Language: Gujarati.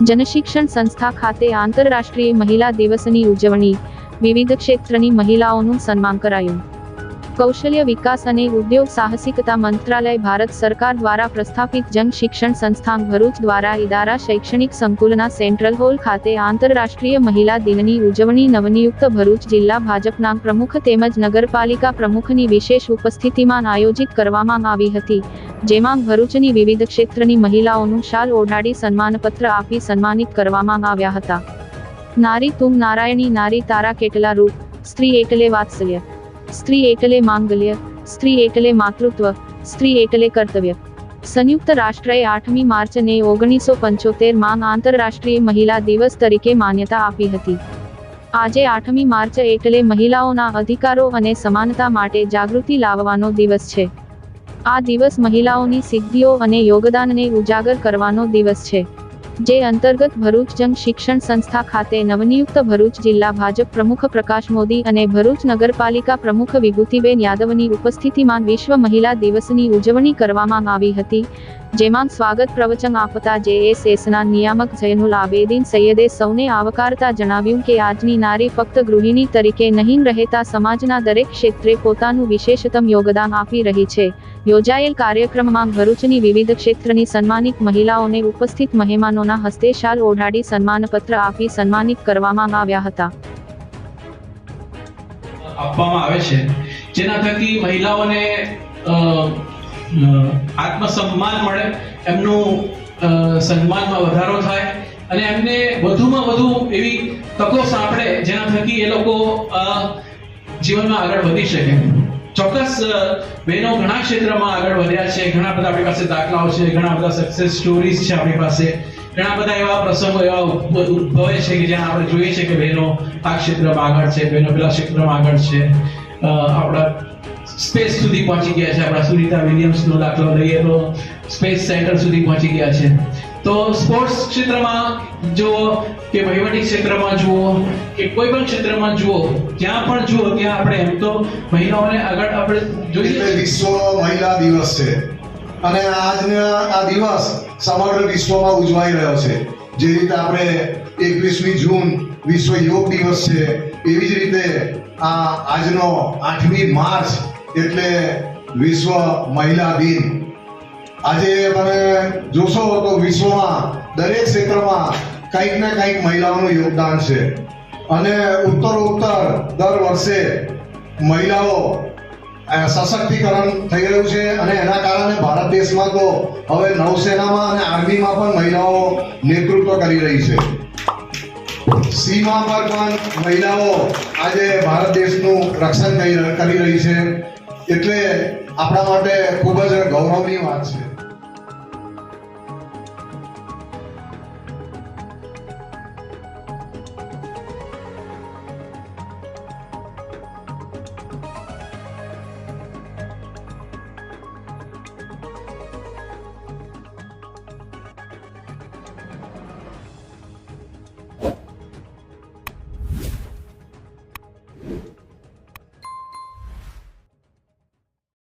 જનશિક્ષણ સંસ્થા ખાતે આંતરરાષ્ટ્રીય મહિલા દિવસની ઉજવણી, વિવિધ ક્ષેત્રની મહિલાઓનું સન્માન કરાયું. કૌશલ્ય વિકાસ અને ઉદ્યોગ સાહસિકતા મંત્રાલય ભારત સરકાર દ્વારા પ્રસ્થાપિત જન શિક્ષણ સંસ્થાન ભરૂચ દ્વારા ઇદારા શૈક્ષણિક સંકુલના સેન્ટ્રલ હોલ ખાતે આંતરરાષ્ટ્રીય મહિલા દિનની ઉજવણી નવનિયુક્ત ભરૂચ જિલ્લા ભાજપના પ્રમુખ તેમજ નગરપાલિકા પ્રમુખની વિશેષ ઉપસ્થિતિમાં આયોજિત કરવામાં આવી હતી. જેમાં ભરૂચની વિવિધ ક્ષેત્રની મહિલાઓનું શાલ ઓઢાડી સન્માનપત્ર આપી સન્માનિત કરવામાં આવ્યા હતા. નારી તું નારાયણી, નારી તારા કેટલા રૂપ? સ્ત્રી એટલે વાત્સલ્ય. સ્ત્રી એટલે માંગલ્ય. સ્ત્રી એટલે માતૃત્વ. સ્ત્રી એટલે કર્તવ્ય. સંયુક્ત રાષ્ટ્રએ આઠમી માર્ચને ઓગણીસો પંચોતેરમાં આંતરરાષ્ટ્રીય મહિલા દિવસ તરીકે માન્યતા આપી હતી. આજે આઠમી માર્ચ એટલે મહિલાઓના અધિકારો અને સમાનતા માટે જાગૃતિ લાવવાનો દિવસ છે. આ દિવસ મહિલાઓની સિદ્ધિઓ અને યોગદાનને ઉજાગર કરવાનો દિવસ છે. જે અંતર્ગત ભરૂચ જંગ શિક્ષણ સંસ્થા ખાતે નવનિયુક્ત ભરૂચ જિલ્લા ભાજપ પ્રમુખ પ્રકાશ મોદી અને ભરૂચ નગરપાલિકા પ્રમુખ વિભૂતિબેન યાદવની ઉપસ્થિતિમાં વિશ્વ મહિલા દિવસની ઉજવણી કરવામાં આવી હતી, જેમાં સ્વાગત પ્રવચન આપતા જેએસએસના નિયામક જૈનુલ આબેદીન સૈયદે સૌને આવકારતા જણાવ્યું કે આજની નારી ફક્ત ગૃહિણી તરીકે નહીં રહેતા સમાજના દરેક ક્ષેત્રે પોતાનું વિશેષતમ યોગદાન આપી રહી છે. યોજાયેલ કાર્યક્રમમાં ભરૂચની વિવિધ ક્ષેત્રની સન્માનિત મહિલાઓને ઉપસ્થિત મહેમાનોના હસ્તે શાલ ઓઢાડી સન્માનપત્ર આપી સન્માનિત કરવામાં આવ્યા હતા. આપવામાં આવે છે. જેના થકી મહિલાઓને આત્મસન્માન મળે, એમનું સન્માનમાં વધારો થાય અને એમને વધુમાં વધુ એવી તકો સાંપડે જેના થકી એ લોકો જીવનમાં આગળ વધી શકે. ચોક્કસ બહેનો ઘણા ક્ષેત્રમાં આગળ વધ્યા છે. ઘણા બધા આપણી પાસે દાખલાઓ છે, ઘણા બધા સક્સેસ સ્ટોરીઝ છે આપણી પાસે. ઘણા બધા એવા પ્રસંગો એવા ઉદ્ભ- ઉદ્ભવે છે કે જ્યાં આપણે જોઈએ છે કે બહેનો આ ક્ષેત્રમાં આગળ છે બહેનો પેલા ક્ષેત્રમાં આગળ છે. આપણા સ્પેસ સુધી પહોંચી ગયા છે. આપણા સુનિતા વિલિયમ્સનો દાખલો લઈએ તો સ્પેસ સેન્ટર સુધી પહોંચી ગયા છે. તો સ્પોર્ટ્સ ક્ષેત્રમાં જુઓ કે વહીવટી ક્ષેત્રમાં જુઓ કે કોઈ પણ ક્ષેત્રમાં જુઓ જ્યાં પણ જુઓ ત્યાં આપણે એમ તો મહિલાઓને આગળ આપણે જોઈએ. વિશ્વ મહિલા દિવસ છે. અને આજના આ દિવસ સમગ્ર વિશ્વમાં ઉજવાઈ રહ્યો છે. જે રીતે આપણે એકવીસમી જૂન વિશ્વ યોગ દિવસ છે, એવી જ રીતે આ આજનો આઠમી માર્ચ એટલે વિશ્વ મહિલા દિન. આજે તમે જોશો તો વિશ્વમાં દરેક ક્ષેત્રમાં કંઈક ને કંઈક મહિલાઓનું યોગદાન છે. અને ઉત્તરોત્તર દર વર્ષે મહિલાઓ સશક્તિકરણ થઈ રહ્યું છે અને એના કારણે ભારત દેશમાં તો હવે નૌસેનામાં અને આર્મીમાં પણ મહિલાઓ નેતૃત્વ કરી રહી છે. સીમા પર પણ મહિલાઓ આજે ભારત દેશનું રક્ષણ કરી રહી છે. એટલે આપણા માટે ખૂબ જ ગૌરવની વાત છે.